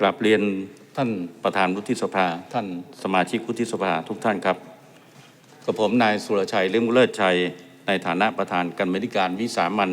กราบเรียนท่านประธานวุฒิสภา ท่านสมาชิกวุฒิสภาทุกท่านครับกับผมนายสุรชัยเลี้ยงเลิศชัย ในฐานะประธานกรรมธิการวิสามัน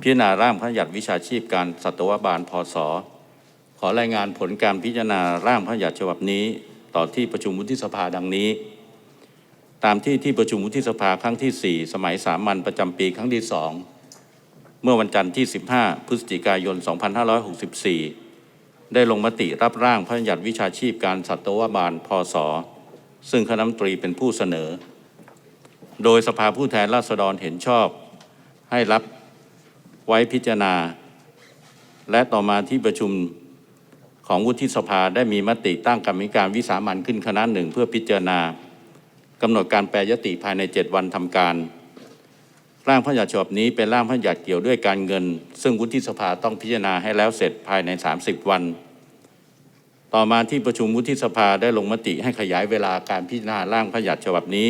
พิจารณาร่างพระราชบัญญัติวิชาชีพการสัตวบาลพศขอรายงานผลการพิจารณาร่างพระราชบัญญัติฉบับนี้ ต่อที่ประชุมวุฒิสภาดังนี้ ตามที่ที่ประชุมวุฒิสภาครั้งที่ 4 สมัยสามัญประจำปีครั้งที่ 2 เมื่อวันจันทร์ที่ 15 พฤศจิกายน 2564 ได้ลงมติรับร่างพระราชบัญญัติวิชาชีพการสัตวบาลพศ ซึ่งคณะมนตรีเป็นผู้เสนอ โดยสภาผู้แทนราษฎรเห็นชอบ ให้รับไว้พิจารณา และต่อมาที่ประชุมของวุฒิสภาได้มีมติตั้งกรรมการวิสามันขึ้นคณะหนึ่งเพื่อพิจารณากำหนดการแปรยติภายใน 7 วันทำการ ร่างพระราชบัญญัติฉบับนี้เป็นร่างพระราชบัญญัติเกี่ยวด้วยการเงิน ซึ่งวุฒิสภาต้องพิจารณาให้แล้วเสร็จภายใน 30 วัน ต่อมาที่ประชุมวุฒิสภาได้ลงมติให้ขยายเวลาการพิจารณาร่างพระราชบัญญัติฉบับนี้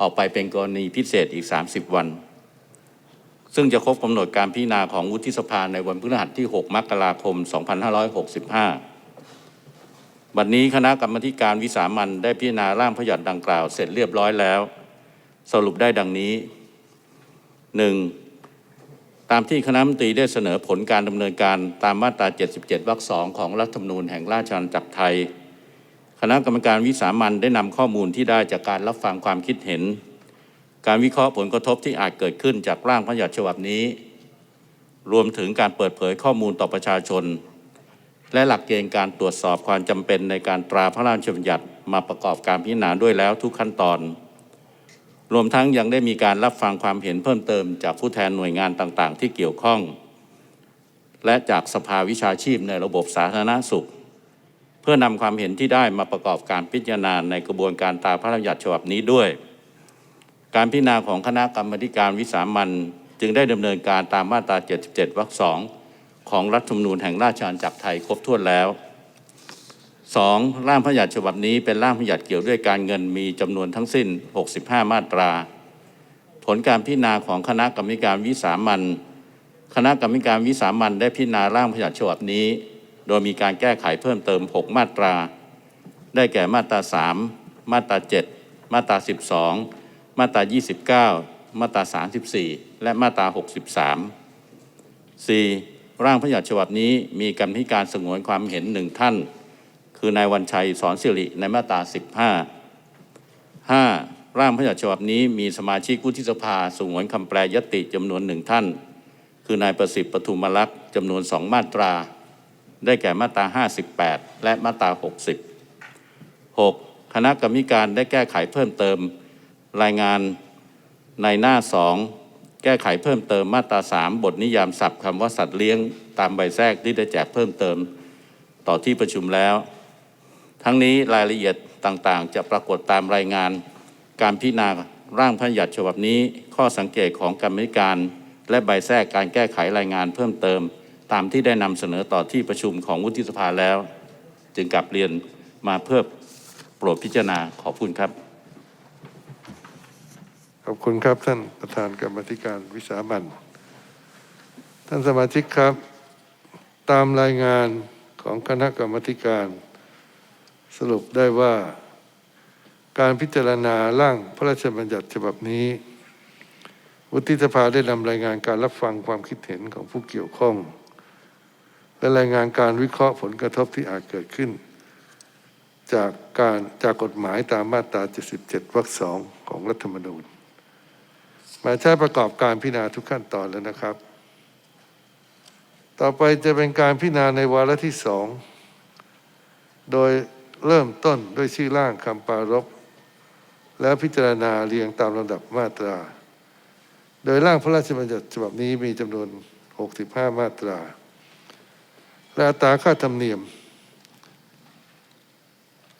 ออกไปเป็นกรณีพิเศษอีก 30 วัน ซึ่งจะครบกำหนดการพิจารณาของวุฒิสภาในวันพฤหัสที่ 6 มกราคม 2565บัดนี้คณะกรรมาการวิสามันได้พิจารณาร่างพระราชบัญญัติดังกล่าวเสร็จเรียบร้อยแล้ว สรุปได้ดังนี้ 1. ตามที่คณะมนตรีได้เสนอผลการดำเนินการตามมาตรา 77 วรรคสองของรัฐธรรมนูญแห่งราชอาณาจักรไทย คณะกรรมการวิสามันได้นำข้อมูลที่ได้จากการรับฟังความคิดเห็น การวิเคราะห์ผลกระทบที่อาจเกิดขึ้นจากร่างพระราชบัญญัติฉบับนี้ รวมถึงการเปิดเผยข้อมูลต่อประชาชน และหลักเกณฑ์การตรวจสอบความจำเป็นในการตราพระราชบัญญัติมาประกอบการพิจารณาด้วยแล้วทุกขั้นตอน รวมทั้งยังได้มีการรับฟังความเห็นเพิ่มเติมจากผู้แทนหน่วยงานต่างๆ ที่เกี่ยวข้อง และจากสภาวิชาชีพในระบบสาธารณสุข เพื่อนำความเห็นที่ได้มาประกอบการพิจารณาในกระบวนการตามพระราชบัญญัติฉบับนี้ด้วย การพิจารณาของคณะกรรมการวิสามันจึงได้ดำเนินการตามมาตรา 77 วรรคสองของรัฐธรรมนูญแห่งราชอาณาจักรไทยครบถ้วนแล้ว 2. ร่างพระราชบัญญัติฉบับนี้เป็นร่างพระราชบัญญัติเกี่ยวด้วยการเงินมีจำนวนทั้งสิ้น 65 มาตรา ผลการพิจารณาของคณะกรรมการวิสามันคณะกรรมการวิสามันได้พิจารณาร่างพระราชบัญญัติฉบับนี้ โดยมีการแก้ไขเพิ่มเติม 6 มาตรา ได้แก่มาตรา 3 มาตรา 7 มาตรา 12 มาตรา 29 มาตรา 34 และมาตรา 63 4. ร่างพระราชบัญญัติฉบับนี้มีกรรมธิการสงวนความเห็นหนึ่งท่าน คือนายวันชัยสอนสิริในมาตรา 15 5. ร่างพระราชบัญญัติฉบับนี้มีสมาชิกวุฒิสภาสงวนคำแปลยติจำนวนหนึ่งท่าน คือนายประสิทธิ์ปทุมรักษ์จำนวนสองมาตรา ได้แก่มาตรา 58 และมาตรา 60 6. คณะกรรมการได้แก้ไขเพิ่มเติมรายงานในหน้า2แก้ไขเพิ่มเติมมาตรา 3 บทนิยามศัพท์คำว่าสัตว์เลี้ยงตามใบแทรกที่ได้แจกเพิ่มเติมต่อที่ประชุมแล้ว ทั้งนี้รายละเอียดต่างๆ จะปรากฏตามรายงาน การพิจารณาร่างพระญญัติฉบับนี้ ข้อสังเกตของกรรมธิการ และใบแทรกการแก้ไขรายงานเพิ่มเติม ตามที่ได้นำเสนอต่อที่ประชุมของวุฒิสภาแล้ว จึงกลับเรียนมาเพื่อโปรดพิจารณาขอบคุณครับ ขอบคุณครับท่านประธานกรรมธิการวิสามันท่านสมาชิกครับ ตามรายงานของคณะกรรมธิการ สรุปได้ว่า การพิจารณาร่างพระราชบัญญัติฉบับนี้ วุฒิสภาได้นำรายงานการรับฟังความคิดเห็นของผู้เกี่ยวข้อง และรายงานการวิเคราะห์ผลกระทบที่อาจเกิดขึ้น จากการจากกฎหมายตามมาตรา 77 วรรคสองของรัฐธรรมนูญมาใช้ประกอบการพิจารณาทุกขั้นตอนแล้วนะครับ ต่อไปจะเป็นการพิจารณาในวาระที่สอง โดย เริ่มต้นด้วยชื่อร่างคำปรารภแล้วพิจารณาเรียงตามลำดับมาตรา โดยร่างพระราชบัญญัติฉบับนี้มีจำนวน 65 มาตราและอัตราค่าธรรมเนียม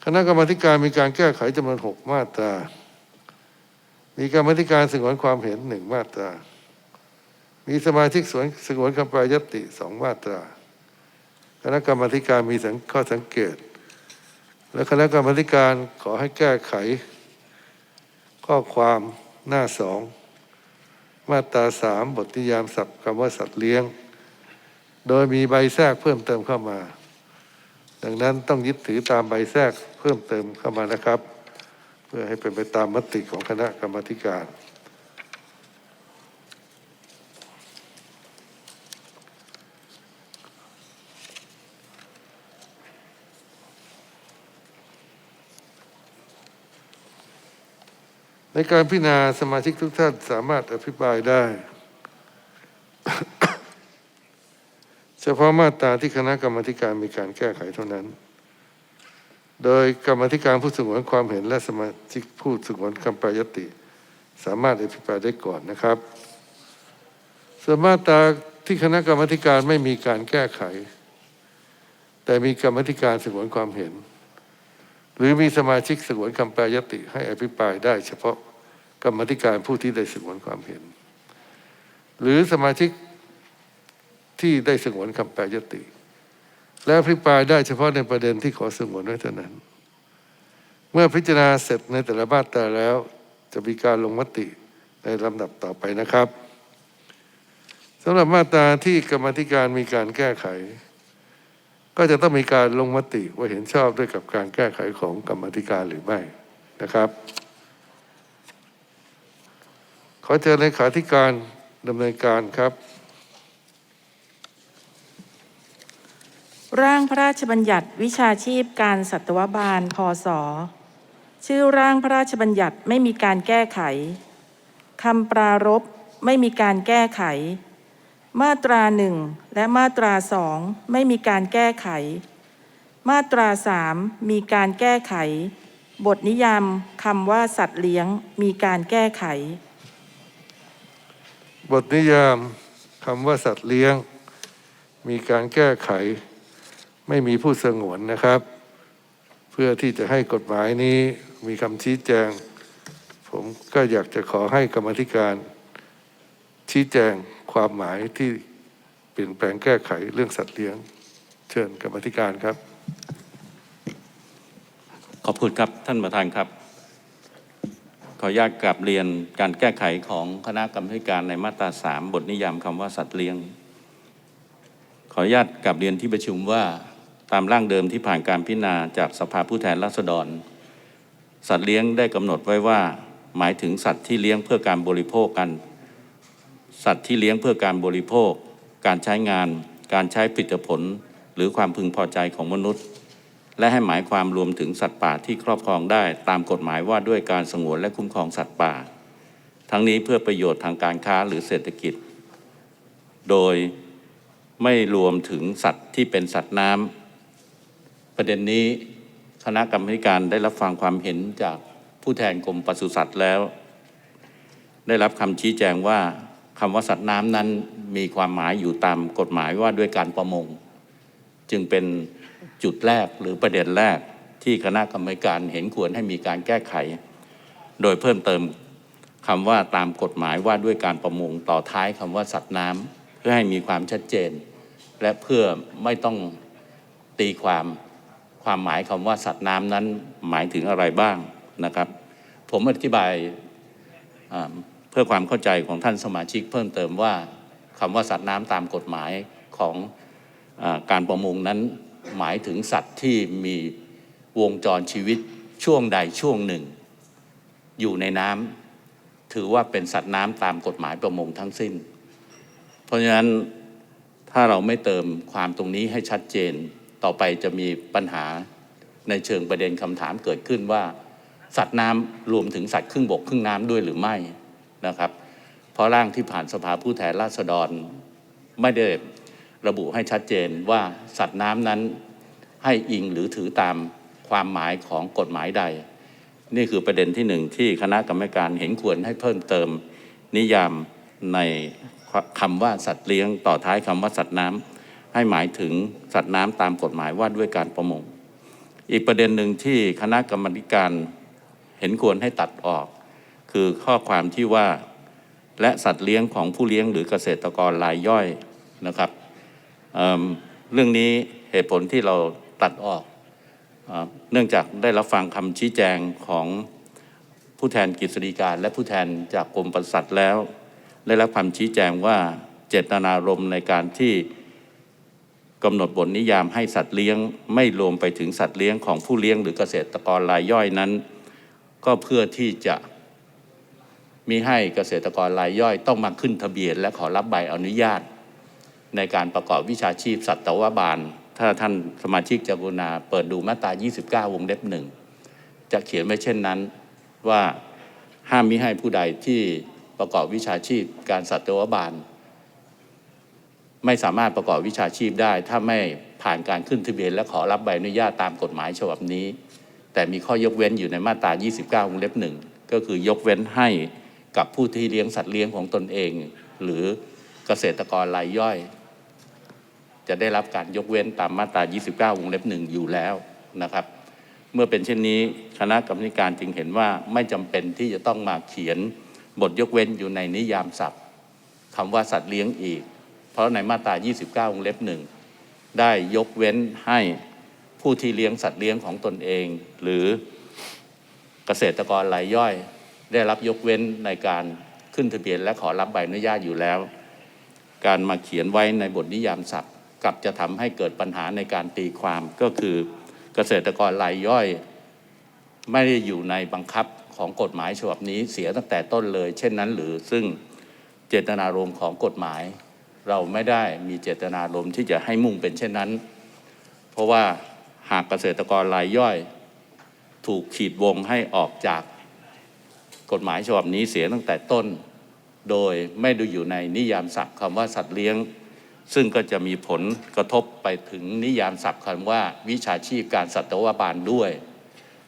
คณะกรรมการมีการแก้ไขจำนวน 6 มาตรา มีกรรมการสงวนความเห็นหนึ่งมาตรา มีสมาชิกสวนสงวนคำแปลยติสองมาตรา คณะกรรมการมีข้อสังเกต และคณะกรรมาธิการขอให้แก้ไข ข้อความหน้าสองมาตราสามบทนิยามศัพท์คำว่าสัตว์เลี้ยง โดยมีใบแทรกเพิ่มเติมเข้ามา ดังนั้นต้องยึดถือตามใบแทรกเพิ่มเติมเข้ามานะครับ เพื่อให้เป็นไปตามมติของคณะกรรมการ ในการพิจารณาสมาชิกทุกท่านสามารถอภิปรายได้ เฉพาะมาตราที่คณะกรรมการมีการแก้ไขเท่านั้น โดยกรรมธิการผู้สงวนความเห็นและสมาชิกผู้สงวนคำปรยติ สามารถอภิปรายได้ก่อนนะครับส่วนมาตราที่คณะกรรมธิการไม่มีการแก้ไข แต่มีกรรมธิการสงวนความเห็น หรือมีสมาชิกสงวนคำแปรยติให้อภิปรายได้ เฉพาะกรรมธิการผู้ที่ได้สงวนความเห็น หรือสมาชิกที่ได้สงวนคำแปรยติ และอภิปรายได้เฉพาะในประเด็นที่ขอสงวนไว้เท่านั้น เมื่อพิจารณาเสร็จในแต่ละมาตราแล้ว จะมีการลงมติในลำดับต่อไปนะครับสำหรับมาตราที่กรรมธิการมีการแก้ไข ก็จะต้องมีการลงมติว่าเห็นชอบด้วยกับการแก้ไขของกรรมธิการหรือไม่นะครับ ขอเชิญเลขาธิการดำเนินการครับ ร่างพระราชบัญญัติวิชาชีพการสัตวบาลพศชื่อร่างพระราชบัญญัติไม่มีการแก้ไขคำปรารภไม่มีการแก้ไข มาตราหนึ่งและมาตราสองไม่มีการแก้ไข มาตราสามมีการแก้ไข บทนิยามคำว่าสัตว์เลี้ยงมีการแก้ไข บทนิยามคำว่าสัตว์เลี้ยง มีการแก้ไข ไม่มีผู้สงวนนะครับ เพื่อที่จะให้กฎหมายนี้มีคำชี้แจง ผมก็อยากจะขอให้กรรมธิการ ชี้แจงความหมายที่เปลี่ยนแปลงแก้ไขเรื่องสัตว์เลี้ยง เชิญกรรมธิการครับ ขอบคุณครับท่านประธานครับ ขออนุญาตกลับเรียนการแก้ไขของคณะกรรมการในมาตราสามบทนิยามคำว่าสัตว์เลี้ยง ขออนุญาตกลับเรียนที่ประชุมว่าตามร่างเดิมที่ผ่านการพิจารณาจากสภาผู้แทนราษฎร สัตว์เลี้ยงได้กำหนดไว้ว่า หมายถึงสัตว์ที่เลี้ยงเพื่อการบริโภคกัน สัตว์ที่เลี้ยงเพื่อการบริโภค การใช้งาน การใช้ผลิตผล หรือความพึงพอใจของมนุษย์ และให้หมายความรวมถึงสัตว์ป่าที่ครอบครองได้ตามกฎหมายว่าด้วยการสงวนและคุ้มครองสัตว์ป่า ทั้งนี้เพื่อประโยชน์ทางการค้าหรือเศรษฐกิจ โดยไม่รวมถึงสัตว์ที่เป็นสัตว์น้ำประเด็นนี้คณะกรรมการได้รับฟังความเห็นจากผู้แทนกรมปศุสัตว์แล้ว ได้รับคำชี้แจงว่า คำว่าสัตว์น้ำนั้นมีความหมายอยู่ตามกฎหมายว่าด้วยการประมง จึงเป็นจุดแรกหรือประเด็นแรกที่คณะกรรมการเห็นควรให้มีการแก้ไข โดยเพิ่มเติมคำว่าตามกฎหมายว่าด้วยการประมงต่อท้ายคำว่าสัตว์น้ำเพื่อให้มีความชัดเจน และเพื่อไม่ต้องตีความความหมายคำว่าสัตว์น้ำนั้นหมายถึงอะไรบ้างนะครับ ผมอธิบาย เพื่อความเข้าใจของท่านสมาชิกเพิ่มเติมว่าคำว่าสัตว์น้ำตามกฎหมายของอการประมงนั้นหมายถึงสัตว์ที่มีวงจรชีวิตช่วงใดช่วงหนึ่ง อยู่ในน้ำถือว่าเป็นสัตว์น้ำตามกฎหมายประมงทั้งสิ้น เพราะฉะนั้นถ้าเราไม่เติมความตรงนี้ให้ชัดเจน ต่อไปจะมีปัญหาในเชิงประเด็นคำถามเกิดขึ้นว่า สัตว์น้ำรวมถึงสัตว์ครึ่งบกครึ่งน้ำด้วยหรือไม่ นะครับ เพราะร่างที่ผ่านสภาผู้แทนราษฎรไม่ได้ระบุให้ชัดเจนว่าสัตว์น้ำนั้นให้อิงหรือถือตามความหมายของกฎหมายใด นี่คือประเด็นที่หนึ่งที่คณะกรรมการเห็นควรให้เพิ่มเติมนิยามในคำว่าสัตว์เลี้ยงต่อท้ายคำว่าสัตว์น้ำให้หมายถึงสัตว์น้ำตามกฎหมายว่าด้วยการประมง อีกประเด็นหนึ่งที่คณะกรรมการเห็นควรให้ตัดออก คือข้อความที่ว่าและสัตว์เลี้ยงของผู้เลี้ยงหรือเกษตรกรรายย่อยนะครับเเรื่องนี้เหตุผลที่เราตัดออกเอเนื่องจากได้รับฟังคำชี้แจงของผู้แทนกฤษฎีการและผู้แทนจากกรมปศุสัตว์แล้ว ได้รับคำชี้แจงว่าเจตนารมณ์ในการที่กำหนดบทนิยามให้สัตว์เลี้ยงไม่รวมไปถึงสัตว์เลี้ยงของผู้เลี้ยงหรือเกษตรกรรายย่อยนั้น ก็เพื่อที่จะ มีให้เกษตรกรรายย่อยต้องมาขึ้นทะเบียน และขอรับใบอนุญาต ในการประกอบวิชาชีพสัตวบาล ถ้าท่านสมาชิกจะกรุณาเปิดดูมาตรา 29 วงเล็บหนึ่งจะเขียนไว้เช่นนั้นว่าห้ามมิให้ผู้ใดที่ประกอบวิชาชีพการสัตวบาล ไม่สามารถประกอบวิชาชีพได้ ถ้าไม่ผ่านการขึ้นทะเบียน และขอรับใบอนุญาตตามกฎหมายฉบับนี้ แต่มีข้อยกเว้นอยู่ในมาตรา 29 วงเล็บหนึ่งก็คือยกเว้นให้ กับผู้ที่เลี้ยงสัตว์เลี้ยงของตนเอง หรือเกษตรกรรายย่อย จะได้รับการยกเว้นตามมาตรา 29 วงเล็บหนึ่งอยู่แล้วนะครับ เมื่อเป็นเช่นนี้คณะกรรมการจึงเห็นว่าไม่จำเป็นที่จะต้องมาเขียนบทยกเว้นอยู่ในนิยามศัพท์คำว่าสัตว์เลี้ยงอีก เพราะในมาตรา 29 วงเล็บหนึ่งได้ยกเว้นให้ผู้ที่เลี้ยงสัตว์เลี้ยงของตนเอง หรือเกษตรกรรายย่อย ได้รับยกเว้นในการขึ้นทะเบียนและขอรับใบอนุญาตอยู่แล้ว การมาเขียนไว้ในบทนิยามศัพท์กลับจะทำให้เกิดปัญหาในการตีความก็คือเกษตรกรรายย่อย ไม่ได้อยู่ในบังคับของกฎหมายฉบับนี้เสียตั้งแต่ต้นเลย เช่นนั้น หรือซึ่งเจตนารมณ์ของกฎหมาย เราไม่ได้มีเจตนารมณ์ที่จะให้มุ่งเป็นเช่นนั้น เพราะว่าหากเกษตรกรรายย่อย ถูกขีดวงให้ออกจาก กฎหมายฉบับนี้เสียตั้งแต่ต้น โดยไม่ด้อยู่ในนิยามศัพท์คำว่าสัตว์เลี้ยง ซึ่งก็จะมีผลกระทบไปถึงนิยามศัพท์คำว่า วิชาชีพการสัตวบาลด้วย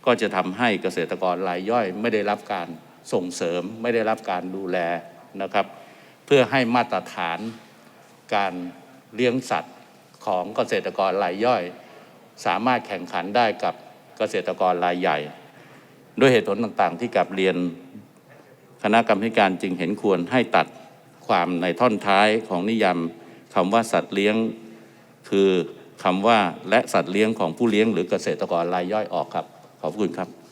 ก็จะทำให้เกษตรกรรายย่อยไม่ได้รับการส่งเสริมไม่ได้รับการดูแลนะครับ เพื่อให้มาตรฐานการเลี้ยงสัตว์ของเกษตรกรรายย่อย สามารถแข่งขันได้กับเกษตรกรรายใหญ่ ด้วยเหตุผลต่างๆ ที่กลับเรียนคณะกรรมการจึงเห็นควรให้ตัดความในท่อนท้ายของนิยามคำว่าสัตว์เลี้ยง คือคำว่าและสัตว์เลี้ยงของผู้เลี้ยงหรือเกษตรกรรายย่อยออกครับ ขอบคุณครับ